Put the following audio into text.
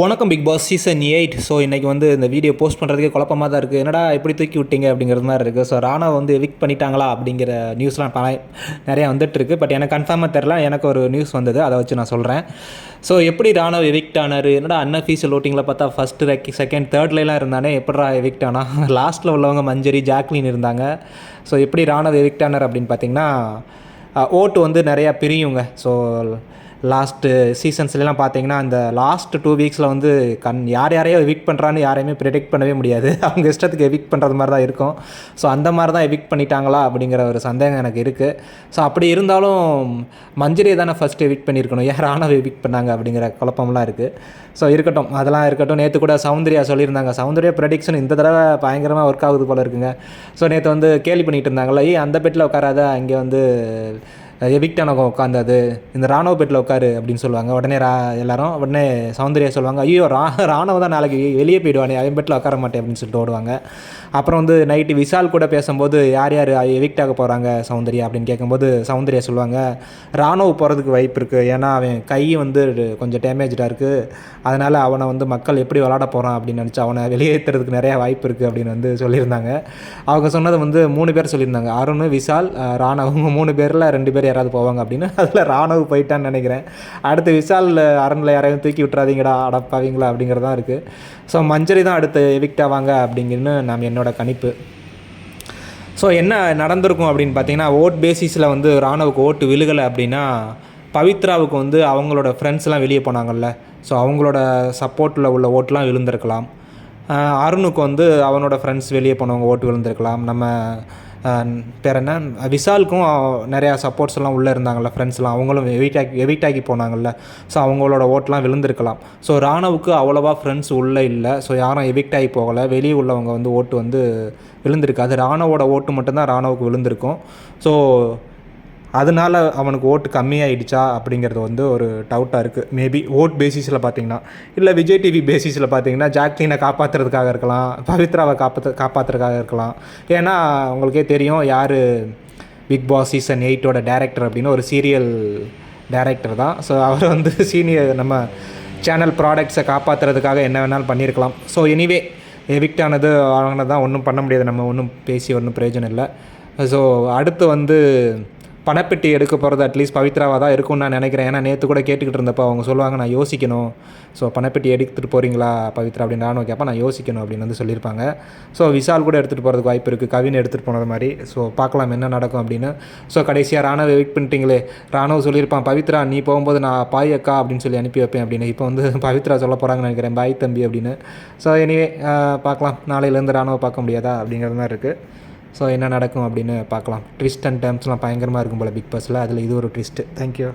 வணக்கம் big boss season eight so இன்றைக்கி வந்து இந்த வீடியோ போஸ்ட் பண்ணுறதுக்கே குழப்பமாக தான் இருக்குது என்னடா எப்படி தூக்கி விட்டீங்க அப்படிங்கிறது மாதிரி இருக்குது ஸோ ராணா வந்து எவிக் பண்ணிட்டாங்களா அப்படிங்கிற நியூஸ்லாம் பல நிறையா வந்துட்டுருக்கு பட் எனக்கு கன்ஃபார்மாக தெரில எனக்கு ஒரு நியூஸ் வந்தது. அதை வச்சு நான் சொல்கிறேன் ஸோ எப்படி ராணா எவிக்ட் ஆனார்? என்னடா அன்அஃபீஷியல் ஓட்டிங்கில் பார்த்தா ஃபஸ்ட்டு ரெக் செகண்ட் தேர்ட்லலாம் இருந்தானே? எப்படா எவிக்ட் ஆனா? லாஸ்ட்டில் உள்ளவங்க மஞ்சரி ஜாக்லின் இருந்தாங்க. ஸோ எப்படி ராணா எவிக்ட் ஆனார் அப்படின்னு பார்த்தீங்கன்னா ஓட்டு வந்து நிறையா பிரியுங்க. ஸோ லாஸ்ட்டு சீசன்ஸ்லாம் பார்த்தீங்கன்னா அந்த லாஸ்ட் டூ வீக்ஸில் வந்து கண் யார் யாரையோ எவிக் பண்ணுறான்னு யாரையுமே ப்ரிடிக்ட் பண்ணவே முடியாது. அவங்க இஷ்டத்துக்கு எவிக் பண்ணுறது மாதிரி தான் இருக்கும். ஸோ அந்த மாதிரி தான் எவிக் பண்ணிட்டாங்களா அப்படிங்கிற ஒரு சந்தேகம் எனக்கு இருக்குது ஸோ அப்படி இருந்தாலும் மஞ்சரியை தானே ஃபஸ்ட்டு எவிக் பண்ணியிருக்கணும். யார் ஆனால் எவிக் பண்ணாங்க அப்படிங்கிற குழப்பம்லாம் இருக்குது ஸோ இருக்கட்டும். அதெல்லாம் இருக்கட்டும். நேற்று கூட சௌந்தர்யா சொல்லியிருந்தாங்க. சௌந்தர்யா ப்ரெடிக்ஷன் இந்த தடவை பயங்கரமாக ஒர்க் ஆகுது போல் இருக்குங்க. ஸோ நேற்று வந்து கேள்வி பண்ணிகிட்டு இருந்தாங்களே ஏய் அந்த பெட்டில் உட்காராத அங்கே வந்து எவிக்டானவங்க உட்காந்தாது இந்த ராணுவ பெட்டில் உட்காரு அப்படின்னு சொல்லுவாங்க. உடனே ரா எல்லாரும் உடனே சௌந்தர்யா சொல்லுவாங்க ஐயோ ரா ராணுவம் தான் நாளைக்கு வெளியே போயிடுவானே அவன் பெட்டில் உட்கார மாட்டேன் அப்படின்னு சொல்லிட்டு ஓடுவாங்க. அப்புறம் வந்து நைட்டு விஷால் கூட பேசும்போது யார் யார் எவிக்ட் ஆக போகிறாங்க சௌந்தர்யா? அப்படின்னு கேட்கும்போது சௌந்தர்யா சொல்லுவாங்க ராணுவ போகிறதுக்கு வாய்ப்பு இருக்குது ஏன்னா அவன் கை வந்து கொஞ்சம் டேமேஜாக இருக்குது அதனால் அவனை வந்து மக்கள் எப்படி விளாட போகிறான் அப்படின்னு நினச்சி அவனை வெளியேற்றுறதுக்கு நிறையா வாய்ப்பு இருக்குது அப்படின்னு வந்து சொல்லியிருந்தாங்க. அவங்க சொன்னது வந்து மூணு பேர் சொல்லியிருந்தாங்க. அருண் விஷால் ராணவங்க மூணு பேரில் ரெண்டு பேர் யாராவது போவாங்க அப்படின்னு. அதில் ராணுவ போயிட்டான்னு நினைக்கிறேன். அடுத்து விஷால் அரணில் யாரையும் தூக்கி விட்டுறாதீங்கடா அடப்பாவீங்களா அப்படிங்கிறது தான் இருக்குது ஸோ மஞ்சரி தான் அடுத்து எவிக்ட் ஆவாங்க அப்படிங்கிறது நாம் என்னோடய கணிப்பு. ஸோ என்ன நடந்திருக்கும் அப்படின்னு பார்த்தீங்கன்னா ஓட் பேசிஸில் வந்து ராணுவுக்கு ஓட்டு விழுகலை அப்படின்னா பவித்ராவுக்கு வந்து அவங்களோட ஃப்ரெண்ட்ஸ்லாம் வெளியே போனாங்கல்ல. ஸோ அவங்களோட சப்போர்ட்டில் உள்ள ஓட்டெலாம் விழுந்திருக்கலாம். அருணுக்கு வந்து அவனோட ஃப்ரெண்ட்ஸ் வெளியே போனவங்க ஓட்டு விழுந்திருக்கலாம். நம்ம பேர் என்ன? விசாலுக்கும் நிறையா சப்போர்ட்ஸ் எல்லாம் உள்ளே இருந்தாங்கல்ல ஃப்ரெண்ட்ஸ்லாம் அவங்களும் எவிட் ஆகி எவிட் ஆகி போனாங்கல்ல. ஸோ அவங்களோட ஓட்டெலாம் விழுந்திருக்கலாம். ஸோ ராணவுக்கு அவ்வளோவா ஃப்ரெண்ட்ஸ் உள்ளே இல்லை. ஸோ யாரும் எவிக்ட் ஆகி போகலை. வெளியே உள்ளவங்க வந்து ஓட்டு வந்து விழுந்திருக்காது ராணவோட ஓட்டு மட்டும்தான் ராணவுக்கு விழுந்திருக்கும். ஸோ அதனால் அவனுக்கு ஓட்டு கம்மியாயிடுச்சா அப்படிங்கிறது வந்து ஒரு டவுட்டாக இருக்குது மேபி ஓட் பேசிஸில் பார்த்தீங்கன்னா இல்லை விஜய் டிவி பேசிஸில் பார்த்தீங்கன்னா ஜாக்லினை காப்பாற்றுறதுக்காக இருக்கலாம் பவித்ராவை காப்பாற்ற காப்பாற்றுறதுக்காக இருக்கலாம். ஏன்னா உங்களுக்கே தெரியும் யார் பிக் பாஸ் சீசன் எயிட்டோட டேரக்டர் அப்படின்னு ஒரு சீரியல் டேரக்டர் தான். ஸோ அவர் வந்து சீனியர் நம்ம சேனல் ப்ராடக்ட்ஸை காப்பாற்றுறதுக்காக என்ன வேணாலும் பண்ணியிருக்கலாம் ஸோ எனிவே எவிக்ட் ஆனது ஆனது தான் ஒன்றும் பண்ண முடியாது. நம்ம ஒன்றும் பேசி ஒன்றும் பிரயோஜனம் இல்லை. ஸோ அடுத்து வந்து பணப்பெட்டி எடுக்க போகிறது அட்லீஸ்ட் பவித்ராவாக தான் இருக்கும்னு நான் நினைக்கிறேன். ஏன்னா நேற்று கூட கேட்டுக்கிட்டு இருந்தப்போ அவங்க சொல்லுவாங்க நான் யோசிக்கணும். ஸோ பணப்பெட்டி எடுத்துகிட்டு போகிறீங்களா பவித்ரா அப்படின்னு நானும் கேட்பேன் நான் யோசிக்கணும் அப்படின்னு வந்து சொல்லியிருப்பாங்க. ஸோ விஷால் கூட எடுத்துகிட்டு போகிறதுக்கு வாய்ப்பு இருக்குது கவின் எடுத்துகிட்டு போனது மாதிரி. ஸோ பார்க்கலாம் என்ன நடக்கும் அப்படின்னு. ஸோ கடைசியாக ராணுவ வெயிட் பண்ணிட்டீங்களே. ராணுவ சொல்லியிருப்பான் பவித்ரா நீ போகும்போது நான் பாய் அக்கா அப்படின்னு சொல்லி அனுப்பி வைப்பேன் அப்படின்னு. இப்போ வந்து பவித்ரா சொல்ல போகிறாங்கன்னு நினைக்கிறேன். பாய் தம்பி அப்படின்னு. ஸோ எனிவே பார்க்கலாம். நாளையிலேருந்து ராணுவ பார்க்க முடியாதா அப்படிங்கிற மாதிரி இருக்குது ஸோ என்ன நடக்கும் அப்படின்னு பார்க்கலாம். ட்விஸ்ட் அண்ட் டேர்ம்ஸ்லாம் பயங்கரமாக இருக்கும் போல் பிக் பாஸில் அதில் இது ஒரு ட்விஸ்ட்டு தேங்க்யூ